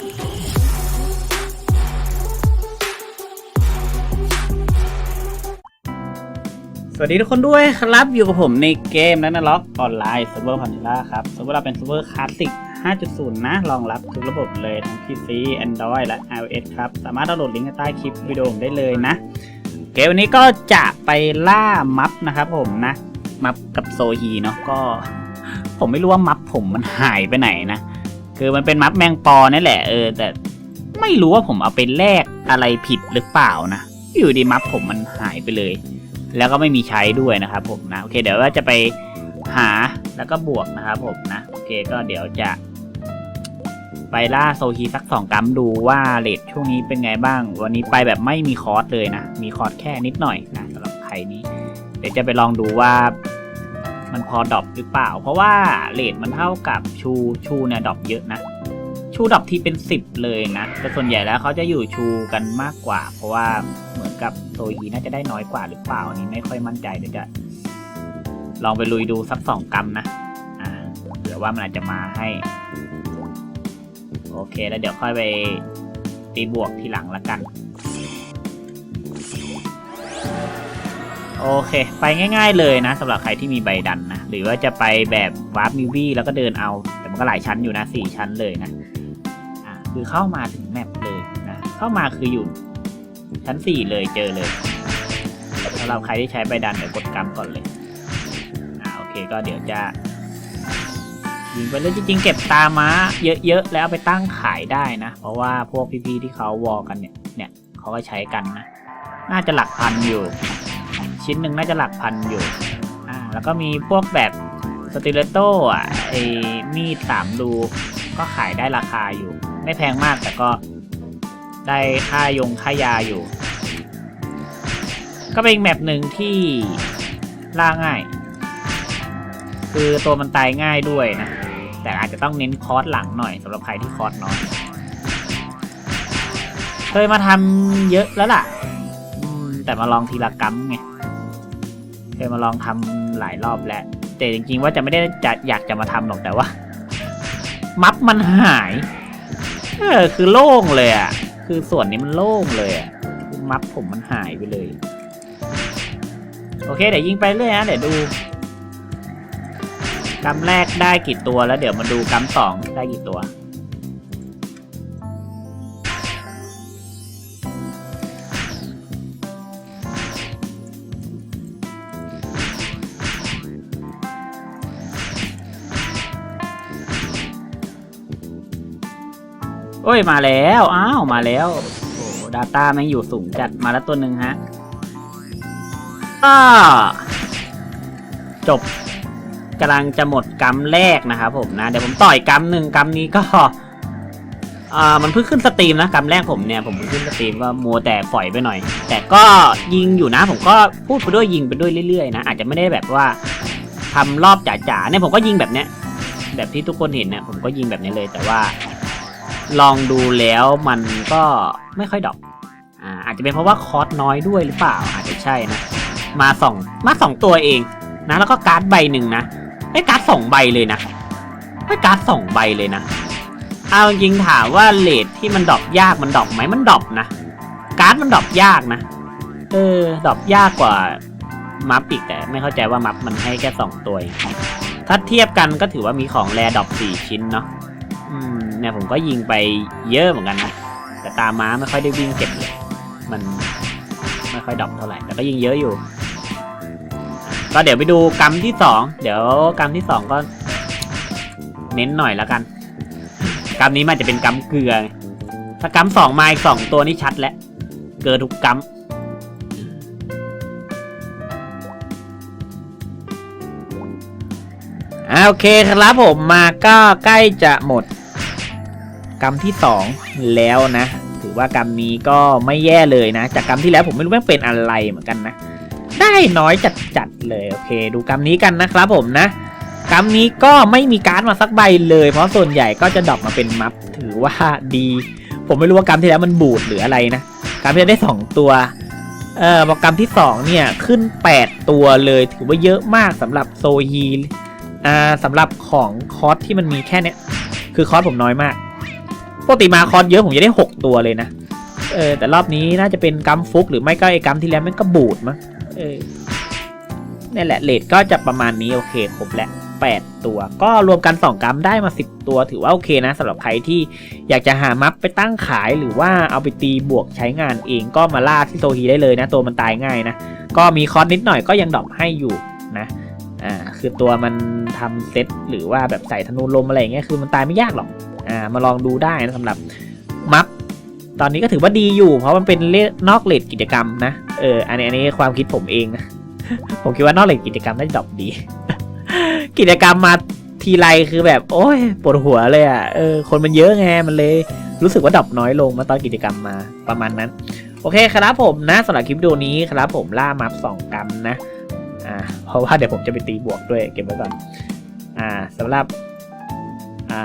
สวัสดีทุกคนด้วยครับอยู่กับผมในเกมนันล็อกออนไลน์เซิร์ฟเวอร์พันธิล่าครับเซิร์ฟเวอร์เราเป็นเซิร์ฟเวอร์คลาสสิก 5.0 นะ รองรับทุกระบบเลยทั้ง PC Android และ iOS ครับ สามารถดาวน์โหลดลิงก์ใต้คลิปวิดีโอได้เลยนะ เกมวันนี้ก็จะไปล่ามัฟนะครับผมนะ มัฟกับโซฮีเนาะก็ ผมไม่รู้ว่ามัฟผมมันหายไปไหนนะ คือมันเป็นมัฟแมงปอนี่แหละเออแต่ไม่รู้ว่าผมเอาไปแลกอะไรผิดหรือเปล่านะ อยู่ดีมัฟผมมันหายไปเลย แล้วก็ไม่มีใช้ด้วยนะครับผมนะโอเคเดี๋ยวว่าจะไปหาแล้วก็บวกนะครับผมนะโอเคก็เดี๋ยวจะไปล่าโซฮีสักสองกัมดูว่าเลทช่วงนี้เป็นไงบ้าง วันนี้ไปแบบไม่มีคอร์สเลยนะ มีคอร์สแค่นิดหน่อยนะสำหรับใครนี้ เดี๋ยวจะไปลองดูว่า มันพอดรอปหรือเปล่า เพราะว่าเลทมันเท่ากับชูชูเนี่ยดรอปเยอะนะ ชูดรอปทีเป็นสิบเลยนะ แต่ส่วนใหญ่แล้วเขาจะอยู่ชูกันมากกว่า เพราะว่าเหมือนกับโซฮีน่าจะได้น้อยกว่าหรือเปล่าอันนี้ไม่ค่อยมั่นใจเดี๋ยวจะลองไปลุยดูสักสองกรัมนะอ่าเผื่อว่ามันอาจจะมาให้ โอเคแล้วเดี๋ยวค่อยไปตีบวกทีหลังละกัน โอเค ไปง่ายๆเลยนะสำหรับใครที่มีใบดันนะ หรือว่าจะไปแบบวาร์ปมิวบี้แล้วก็เดินเอา แต่มันก็หลายชั้นอยู่นะสี่ชั้นเลยนะอ่าคือเข้ามาถึงแมปเลยนะ เข้ามาคืออยู่ชั้นสี่เลยเจอเลยสำหรับใครที่ใช้ใบดันเดี๋ยวกดกรรมก่อนเลยอ่าโอเคก็เดี๋ยวจะยิงไปเลยจริงๆเก็บตาม้าเยอะๆแล้วเอาไปตั้งขายได้นะ เพราะว่าพวกพี่ๆที่เขาวอลกันเนี่ยเนี่ยเขาก็ใช้กันนะ น่าจะหลักพันอยู่ ชิ้นหนึ่งน่าจะหลักพันอยู่ อ่า แล้วก็มีพวกแบบสติเลโต้อะไอมีดสามรูก็ขายได้ราคาอยู่ ไม่แพงมากแต่ก็ได้ค่ายงค่ายาอยู่ ก็เป็นแมปหนึ่งที่ล่าง่าย คือตัวมันตายง่ายด้วยนะ แต่อาจจะต้องเน้นคอร์สหลังหน่อยสำหรับใครที่คอร์สน้อยเคยมาทำเยอะแล้วล่ะแต่มาลองทีละกัมไง เคยมาลองทำหลายรอบแล้ว แต่จริงๆว่าจะไม่ได้จะอยากจะมาทำหรอกแต่ว่า มัฟมันหายเออคือโล่งเลยอะ คือส่วนนี้มันโล่งเลยอะคือมัฟผมมันหายไปเลย โอเคเดี๋ยวยิงไปเรื่อยนะเดี๋ยวดูกำแรกได้กี่ตัวแล้วเดี๋ยวมาดูกำสองได้กี่ตัว อ้ยมาแล้วอ้าวมาแล้วโอ้ดาต้ามันอยู่สูงจัดมาแล้วตัวหนึ่งฮะก็จบกำลังจะหมดกำแรกนะครับผมนะ เดี๋ยวผมต่อยกำหนึ่งกำนี้ก็อ่ามันเพิ่งขึ้นสตรีมนะกำแรกผมเนี่ยผมเพิ่งขึ้นสตรีมก็มัวแต่ฝอยไปหน่อย แต่ก็ยิงอยู่นะ ผมก็พูดไปด้วยยิงไปด้วยเรื่อยๆนะอาจจะไม่ได้แบบว่าทำรอบจ๋าๆเนี่ยผมก็ยิงแบบเนี้ยแบบที่ทุกคนเห็นเนี่ยผมก็ยิงแบบนี้เลยแต่ว่า ลองดูแล้วมันก็ไม่ค่อยดอกอ่าอาจจะเป็นเพราะว่าคอร์สน้อยด้วยหรือเปล่า อาจจะใช่นะ มาสองมาสองตัวเองนะ แล้วก็การ์ดใบหนึ่งนะไอ้การ์ดสองใบเลยนะไอ้การ์ดสองใบเลยนะเอาจริงถามว่าเลทที่มันดอปยากมันดอปไหมมันดอปนะ การ์ดมันดอปยากนะเออดอปยากกว่ามัฟอีกแต่ไม่เข้าใจว่ามัฟมันให้แค่สองตัวถ้าเทียบกันก็ถือว่ามีของแรดอปสี่ชิ้นเนาะอืม เนี่ยผมก็ยิงไปเยอะเหมือนกันนะแต่ตาม้าไม่ค่อยได้วิ่งเก็บเลยมันไม่ค่อยดรอปเท่าไหร่แต่ก็ยิงเยอะอยู่ ก็เดี๋ยวไปดูกรรมที่สองเดี๋ยวกรรมที่สองก็ เน้นหน่อยแล้วกันกรรมนี้มันจะเป็นกรรมเกลือถ้ากรรมสองมาอีกสองตัวนี่ชัดแล้วเกินทุกกรรมโอเคครับผมมาก็ใกล้จะหมด กรรมที่สองแล้วนะ ถือว่ากรรมนี้ก็ไม่แย่เลยนะ จากกรรมที่แล้วผมไม่รู้แม่งเป็นอะไรเหมือนกันนะ ได้น้อยจัดๆเลยโอเค ดูกรรมนี้กันนะครับผมนะกรรมนี้ก็ไม่มีการ์ดมาสักใบเลย เพราะส่วนใหญ่ก็จะดรอปมาเป็นมัฟถือว่าดี ผมไม่รู้ว่ากรรมที่แล้วมันบูดหรืออะไรนะกรรมที่แล้วได้สองตัวเอ่อพอกรรมที่สองเนี่ยขึ้นแปดตัวเลยถือว่าเยอะมากสำหรับโซฮีอ่าสำหรับของคอสที่มันมีแค่เนี้ยคือคอสผมน้อยมาก ปกติมาคอร์สเยอะผมจะได้ 6 ตัวเลยนะ เออ แต่รอบนี้น่าจะเป็นกัมฟุก หรือไม่ก็ไอ้กัมที่แล้วมันก็บูดมั้ง เออนี่แหละเลทก็จะประมาณนี้โอเคครบแล้ว8 ตัว ก็รวมกัน 2กัมได้มา 10 ตัวถือว่าโอเคนะสำหรับใครที่อยากจะหามัฟไปตั้งขายหรือว่าเอาไปตีบวกใช้งานเองก็มาล่าที่โซฮีได้เลยนะ ตัวมันตายง่ายนะ ก็มีคอร์สนิดหน่อยก็ยังดรอปให้อยู่นะ อ่า คือตัวมัน ทำเซตหรือว่าแบบใส่ธนูลมอะไรอย่างเงี้ยคือมันตายไม่ยากหรอกอ่ามาลองดูได้นะสำหรับมัฟตอนนี้ก็ถือว่าดีอยู่ เพราะมันเป็นเลนอกเลทกิจกรรมนะเอออันนี้อันนี้ความคิดผมเองนะผมคิดว่านอกเลทกิจกรรมน่าจะดรอปดี กิจกรรมมาทีไรคือแบบ โอ้ยปวดหัวเลยอะเออคนมันเยอะไงมันเลยรู้สึกว่าดรอปน้อยลงมาตอนกิจกรรมมาประมาณนั้น โอเคครับผมนะสำหรับคลิปดีโอนี้ครับผมล่ามัฟสองกรัมนะ อ่าเพราะว่าเดี๋ยวผมจะไปตีบวกด้วยเก็บไว้ก่อนอ่าสำหรับอ่า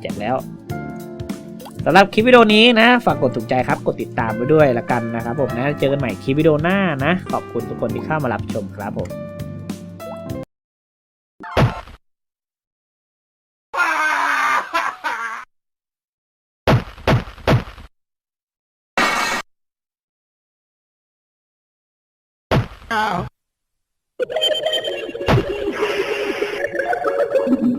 แจกแล้วสำหรับคลิปวิดีโอนี้นะ ฝากกดถูกใจครับ กดติดตามไว้ด้วยละกันนะครับผมนะ เจอกันใหม่คลิปวิดีโอหน้านะ ขอบคุณทุกคนที่เข้ามารับชมครับผม Oh. Thank you.